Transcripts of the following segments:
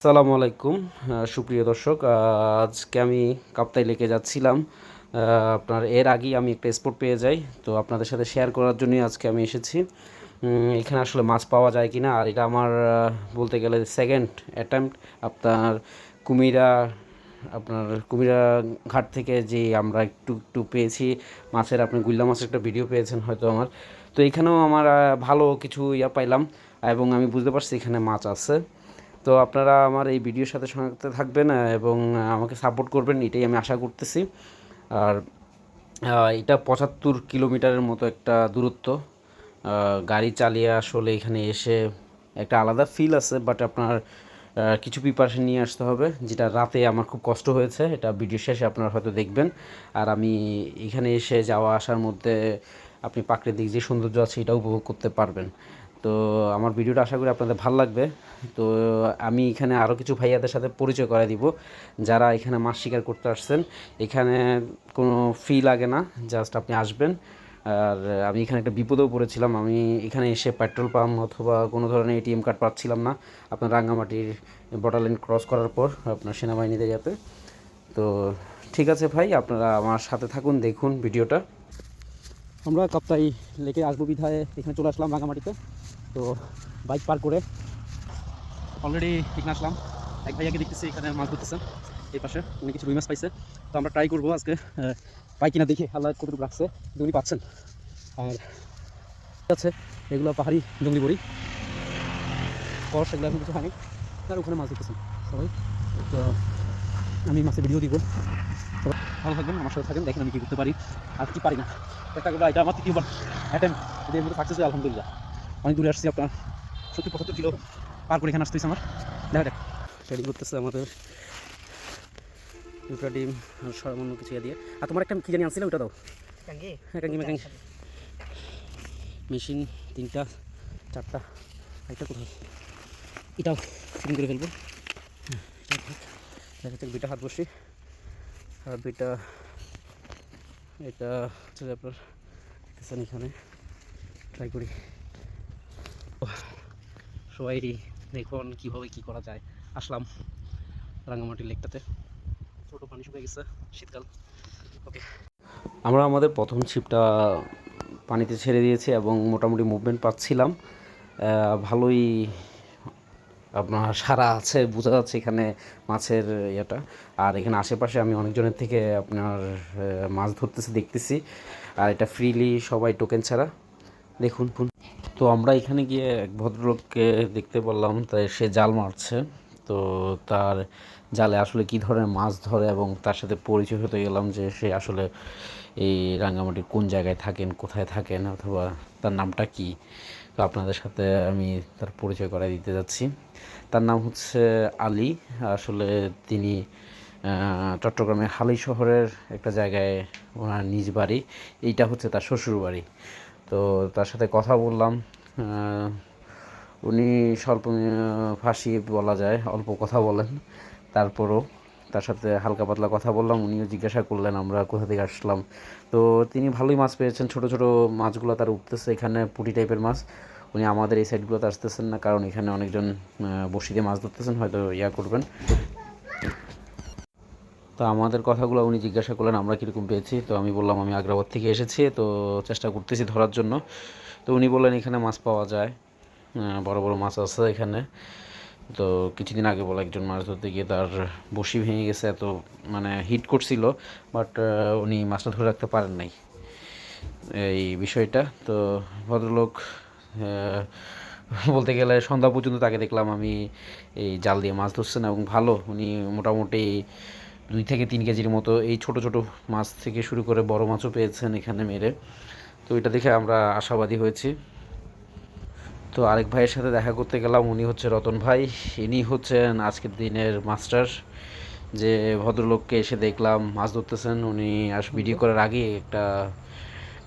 আসসালামু আলাইকুম সুপ্রিয় দর্শক আজকে আমি কাপ্তাই লেকে যাচ্ছিলাম। আপনার এর আগেই আমি একটা স্পট পেয়ে যাই, তো আপনাদের সাথে শেয়ার করার জন্যই আজকে আমি এসেছি। এখানে আসলে মাছ পাওয়া যায় কিনা, আর এটা আমার বলতে গেলে সেকেন্ড অ্যাটেম্প্ট আপনার কুমিরা আপনার কুমিরা ঘাট থেকে যে আমরা একটু একটু পেয়েছি মাছের, আপনি গুল্লা মাছের একটা ভিডিও পেয়েছেন হয়তো আমার। তো এখানেও আমার ভালো কিছু ইয়া পাইলাম। এবং আমি বুঝতে পারছি এখানে মাছ আছে। তো আপনারা আমার এই ভিডিওর সাথে সঙ্গে থাকবেন, এবং আমাকে সাপোর্ট করবেন, এটাই আমি আশা করতেছি। আর এটা পঁচাত্তর কিলোমিটারের মতো একটা দূরত্ব। গাড়ি চালিয়ে আসলে এখানে এসে একটা আলাদা ফিল আছে বাট আপনার কিছু প্রিপারেশন নিয়ে আসতে হবে, যেটা রাতে আমার খুব কষ্ট হয়েছে। এটা ভিডিও শেষে আপনারা হয়তো দেখবেন। আর আমি এখানে এসে যাওয়া আসার মধ্যে আপনি প্রাকৃতিক যে সৌন্দর্য আছে, এটা উপভোগ করতে পারবেন। তো আমার ভিডিওটা আশা করি আপনাদের ভালো লাগবে। তো আমি এখানে আরও কিছু ভাইয়াদের সাথে পরিচয় করে দিব, যারা এখানে মাছ শিকার করতে আসছেন। এখানে কোনো ফি লাগে না জাস্ট আপনি আসবেন। আর আমি এখানে একটা বিপদেও পড়েছিলাম। আমি এখানে এসে পেট্রোল পাম্প অথবা কোনো ধরনের এটিএম কার্ড পাচ্ছিলাম না। আপনার রাঙ্গামাটির বর্ডার লাইন ক্রস করার পর আপনার সেনাবাহিনীতে যাতে। তো ঠিক আছে ভাই, আপনারা আমার সাথে থাকুন, দেখুন ভিডিওটা। আমরা কাপ্তাই লেকে আসব বিধায় এখানে চলে আসলাম রাঙামাটিতে। তো বাইক পার করে অলরেডি এখানে আসলাম এক ভাইয়াকে দেখতেছি, এখানে মাছ ধরতেছে এই পাশে। উনি কিছু রুই মাছ পাইছে। তো আমরা ট্রাই করব আজকে পাই কিনা দেখি আল্লাহ কতটুকু রাখছে। উনি পাচ্ছেন। আর আছে, এগুলো পাহাড়ি জঙ্গলি বড়ি। কর সেগুলো এখন কিছু হয়নি। আর ওখানে মাছ ধরতেছেন সবাই। তো আমি মাছের ভিডিও দিব। ভালো থাকবেন, আমার সাথে থাকেন। দেখেন আমি কী করতে পারি আর কি পারি না। একটা করে এটা আমার তৃতীয়বার অ্যাটেম্প যদি এর সাকসেস হয়, আলহামদুলিল্লাহ। অনেক দূরে আসছি আপনার সত্যি পঁচাত্তর কিলো পার করে এখানে আসতেছে আমার। দেখা যাক। রেডি করতেছে আমাদের দুটা ডিম আর সামান্য কিছু ইয়ে দিয়ে। আর তোমার একটা কী জানি আনছিলে ওটা দাও। হ্যাঁ কাঙ্গি ম্যাকাঙ্গি মেশিন তিনটা চারটা একটা কোথাও? এটাও ফিটিং করে ফেলব। হ্যাঁ। দেখা দুইটা হাত বসি। আর দুইটা এটা হচ্ছে আপনার এখানে। ট্রাই করি। সবাই দেখুন কীভাবে কী করা যায়। আসলাম রাঙ্গামাটি লেকটাতে। ছোটো পানি শুকিয়ে গেছে, শীতকাল। ওকে আমরা আমাদের প্রথম ছিপটা পানিতে ছেড়ে দিয়েছি এবং মোটামুটি মুভমেন্ট পাচ্ছিলাম। ভালোই আপনার সারা আছে, বোঝা যাচ্ছে এখানে মাছের ইয়েটা। আর এখানে আশেপাশে আমি অনেকজনের থেকে আপনার মাছ ধরতেছে, দেখতেছি। আর এটা ফ্রিলি সবাই টোকেন ছাড়া। দেখুন। তো আমরা এখানে গিয়ে এক ভদ্রলোককে দেখতে পারলাম, তাই সে জাল মারছে। তো তার জালে আসলে কী ধরনের মাছ ধরে এবং তার সাথে পরিচয় হতে গেলাম যে সে আসলে এই রাঙ্গামাটির কোন জায়গায় থাকেন, কোথায় থাকেন অথবা তার নামটা কি। তো আপনাদের সাথে আমি তার পরিচয় করাই দিতে যাচ্ছি। তার নাম হচ্ছে আলী। আসলে তিনি চট্টগ্রামের হালি শহরের একটা জায়গায় ওনার নিজ বাড়ি। এইটা হচ্ছে তার শ্বশুর বাড়ি তো তার সাথে কথা বললাম। উনি স্বল্প ফাঁসি বলা যায়, অল্প কথা বলেন। তারপরও তার সাথে হালকা পাতলা কথা বললাম, উনিও জিজ্ঞাসা করলেন আমরা কোথা থেকে আসলাম। তো তিনি ভালোই মাছ পেয়েছেন, ছোট ছোট মাছগুলো তার উঠতেছে এখানে, পুঁটি টাইপের মাছ। উনি আমাদের এই সাইডগুলোতে আসতেছেন না, কারণ এখানে অনেকজন দিয়ে মাছ ধরতেছেন, হয়তো ইয়া করবেন। তো আমাদের কথাগুলো উনি জিজ্ঞাসা করলেন, আমরা কীরকম পেয়েছি? তো আমি বললাম, আমি আগ্রাবাদ থেকে এসেছি, তো চেষ্টা করতেছি ধরার জন্য। তো উনি বললেন, এখানে মাছ পাওয়া যায় বড় বড় মাছ আছে এখানে। তো কিছুদিন আগে বলে একজন মাছ ধরতে গিয়ে তার বসি ভেঙে গেছে, এত মানে হিট করছিল, বাট উনি মাছটা ধরে রাখতে পারেন নাই। এই বিষয়টা, তো ভদ্রলোক বলতে গেলে সন্ধ্যা পর্যন্ত তাকে দেখলাম, আমি এই জাল দিয়ে মাছ ধরছেন এবং ভালো। উনি মোটামুটি দুই থেকে তিন কেজির মতো এই ছোট ছোট মাছ থেকে শুরু করে বড় মাছও পেয়েছেন এখানে মেরে। তো এটা দেখে আমরা আশাবাদী হয়েছি। তো আরেক ভাইয়ের সাথে দেখা করতে গেলাম উনি হচ্ছে রতন ভাই। ইনি হচ্ছেন আজকের দিনের মাস্টার। যে ভদ্রলোককে এসে দেখলাম মাছ ধরতেছেন। উনি আস ভিডিও করার আগে একটা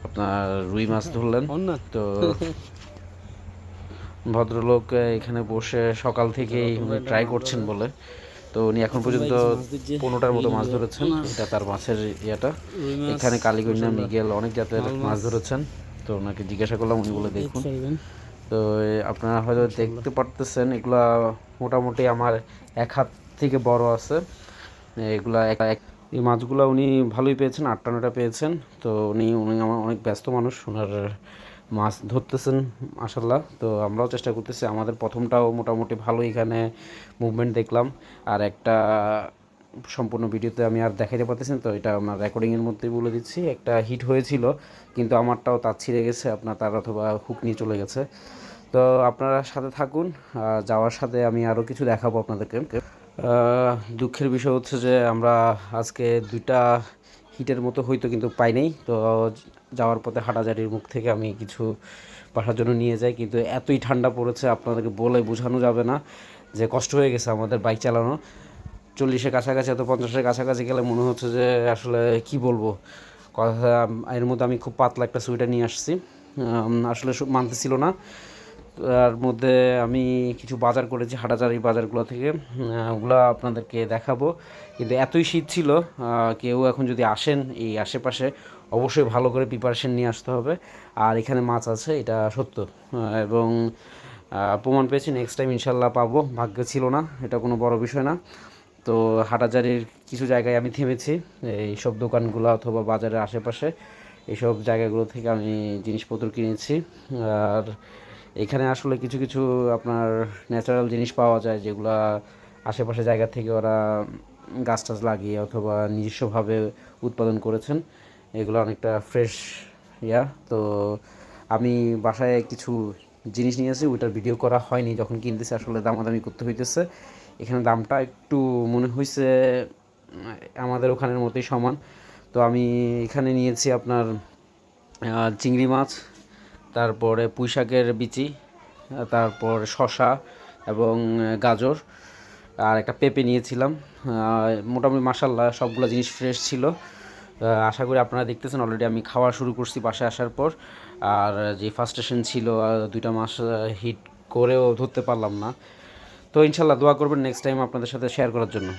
আপনার রুই মাছ ধরলেন। তো ভদ্রলোক এখানে বসে সকাল থেকেই উনি ট্রাই করছেন বলে। তো উনি এখন পর্যন্ত পনেরোটার মতো মাছ ধরেছেন। এটা তার মাছের ইয়েটা। এখানে কালীগঞ্জা মিগেল অনেক জাতের মাছ। ধরেছেন। তো ওনাকে জিজ্ঞাসা করলাম উনি বলে দেখুন। তো আপনারা হয়তো দেখতে পারতেছেন এগুলা মোটামুটি আমার এক হাত থেকে বড় আছে। এগুলা এক এক- এই মাছগুলো উনি ভালোই পেয়েছেন আটটা নটা পেয়েছেন। তো উনি উনি আমার অনেক ব্যস্ত মানুষ ওনার মাছ ধরতেছেন মাসাল্লাহ তো আমরাও চেষ্টা করতেছি, আমাদের প্রথমটাও মোটামুটি ভালো এখানে মুভমেন্ট দেখলাম। আর একটা সম্পূর্ণ ভিডিওতে আমি আর দেখাইতে পারতেছি তো এটা আমার রেকর্ডিংয়ের মধ্যেই বলে দিচ্ছি। একটা হিট হয়েছিল, কিন্তু আমারটাও তার ছিঁড়ে গেছে, আপনার তার অথবা হুক নিয়ে চলে গেছে। তো আপনারা সাথে থাকুন যাওয়ার সাথে আমি আরও কিছু দেখাবো আপনাদেরকে। দুঃখের বিষয় হচ্ছে যে আমরা আজকে দুইটা হিটের মতো হয়তো কিন্তু পাই নাই। তো যাওয়ার পথে হাঁটাজারির মুখ থেকে আমি কিছু বাসার জন্য নিয়ে যাই। কিন্তু এতই ঠান্ডা পড়েছে, আপনাদেরকে বলে বোঝানো যাবে না যে কষ্ট হয়ে গেছে আমাদের বাইক চালানো। চল্লিশের কাছাকাছি এত পঞ্চাশের কাছাকাছি গেলে মনে হচ্ছে যে আসলে কি বলব? কথা, এর মধ্যে আমি খুব পাতলা একটা সোয়েটার নিয়ে আসছি। আসলে সু- মানতেছিল না। তার মধ্যে আমি কিছু বাজার করেছি হাটাচারি বাজারগুলো থেকে। ওগুলো আপনাদেরকে দেখাবো। কিন্তু এতই শীত ছিল কেউ এখন যদি আসেন এই আশেপাশে, অবশ্যই ভালো করে প্রিপারেশন নিয়ে আসতে হবে। আর এখানে মাছ আছে, এটা সত্য। এবং প্রমাণ পেয়েছি নেক্সট টাইম ইনশাল্লাহ পাবো। ভাগ্য ছিল না, এটা কোনো বড় বিষয় না। তো হাটাজারির কিছু জায়গায় আমি থেমেছি এই সব দোকানগুলো অথবা বাজারের আশেপাশে। এইসব জায়গাগুলো থেকে আমি জিনিসপত্র কিনেছি। আর এখানে আসলে কিছু কিছু আপনার ন্যাচারাল জিনিস পাওয়া যায় যেগুলা আশেপাশে জায়গা থেকে ওরা গাছ টাছ লাগিয়ে অথবা নিজস্বভাবে উৎপাদন করেছেন। এগুলো অনেকটা ফ্রেশ ইয়া। তো আমি বাসায় কিছু জিনিস নিয়েছি ওইটার ভিডিও করা হয়নি, যখন কিনতেছি আসলে দামাদামি করতে হইতেছে। এখানে দামটা একটু মনে হয়েছে আমাদের ওখানের মতোই সমান। তো আমি এখানে নিয়েছি আপনার চিংড়ি মাছ তারপরে পুঁই শাকের বিচি, তারপর শসা এবং গাজর আর একটা পেঁপে নিয়েছিলাম। মোটামুটি মাসাল্লাহ সবগুলো জিনিস ফ্রেশ ছিল। আশা করি আপনারা দেখতেছেন অলরেডি আমি খাওয়া শুরু করছি বাসায় আসার পর। আর যে ফার্স্ট স্টেশন ছিল দুইটা মাস হিট করেও ধরতে পারলাম না। তো ইনশাল্লাহ দোয়া করবেন নেক্সট টাইম আপনাদের সাথে শেয়ার করার জন্য।